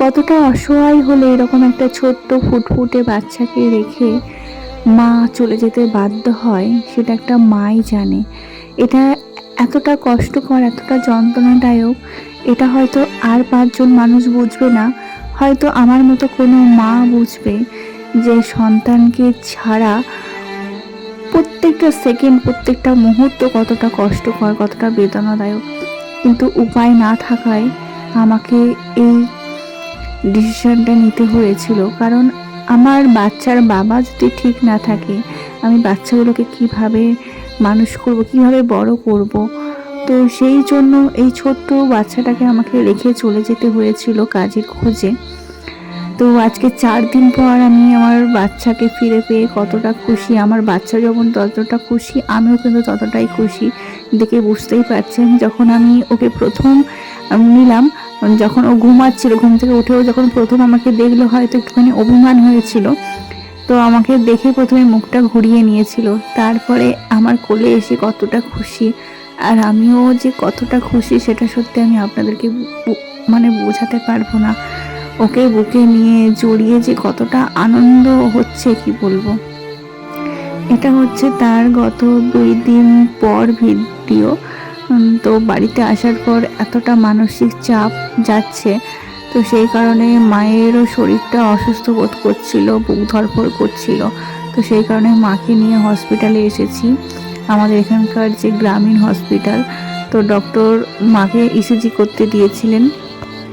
কতটা অসহায় হলে এরকম একটা ছোট্ট ফুটফুটে বাচ্চাকে রেখে মা চলে যেতে বাধ্য হয়, সেটা একটা মাই জানে। এটা এতটা কষ্টকর, এতটা যন্ত্রণাদায়ক, এটা হয়তো আর পাঁচজন মানুষ বুঝবে না। হয়তো আমার মতো কোনো মা বুঝবে যে সন্তানকে ছাড়া প্রত্যেকটা সেকেন্ড, প্রত্যেকটা মুহূর্ত কতটা কষ্টকর, কতটা বেদনাদায়ক। কিন্তু উপায় না থাকায় আমাকে এই ডিসিশনটা নিতে হয়েছিল, কারণ আমার বাচ্চার বাবা যদি ঠিক না থাকে, আমি বাচ্চাগুলোকে কীভাবে মানুষ করব, কীভাবে বড় করব? তো সেই জন্য এই ছোট্ট বাচ্চাটাকে আমাকে রেখে চলে যেতে হয়েছিল কাজের খোঁজে। তো আজকে চার দিন পর আমি আমার বাচ্চাকে ফিরে পেয়ে কতটা খুশি, আমার বাচ্চা যখন ততটা খুশি, আমিও কিন্তু ততটাই খুশি। দেখে বুঝতেই পারছেন, যখন আমি ওকে প্রথম নিলাম যখন ও ঘুমাচ্ছিল, ঘুম থেকে উঠেও যখন প্রথম আমাকে দেখল, হয়তো একটুখানি অভিমান হয়েছিল। তো আমাকে দেখে প্রথমে মুখটা ঘুরিয়ে নিয়েছিল। তারপরে আমার কোলে এসে কতটা খুশি। আর আমিও যে কতটা খুশি, সেটা সত্যি আমি আপনাদেরকে মানে বোঝাতে পারব না। ওকে বুকে নিয়ে জড়িয়ে যে কতটা আনন্দ হচ্ছে, কি বলব? এটা হচ্ছে তার গত দুই দিন পর ভিডিও। তো বাড়িতে আসার পর এতটা মানসিক চাপ যাচ্ছে, তো সেই কারণে মায়েরও শরীরটা অসুস্থ বোধ করছিল, বুক ধরফর করছিল। তো সেই কারণে মাকে নিয়ে হসপিটালে এসেছি। আমাদের এখানকার যে গ্রামীণ হসপিটাল, তো ডক্টর মাকে ইসিজি করতে দিয়েছিলেন।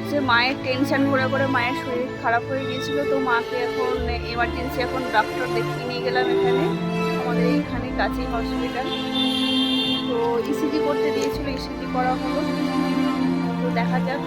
যে মায়ের টেনশন করে করে মায়ের শরীর খারাপ হয়ে গিয়েছিল, তো মাকে এখন এমার্জেন্সি এখন ডক্টর দেখিয়ে নিয়ে গেলাম এখানে, আমাদের এইখানে কাছেই হসপিটাল তো ইসিজি করতে দিয়েছিল ইসিজি করা হলো। তো দেখা যাক।